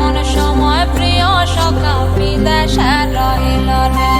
এমন সময় প্রিয় সখা বিদেশে রহিল রে।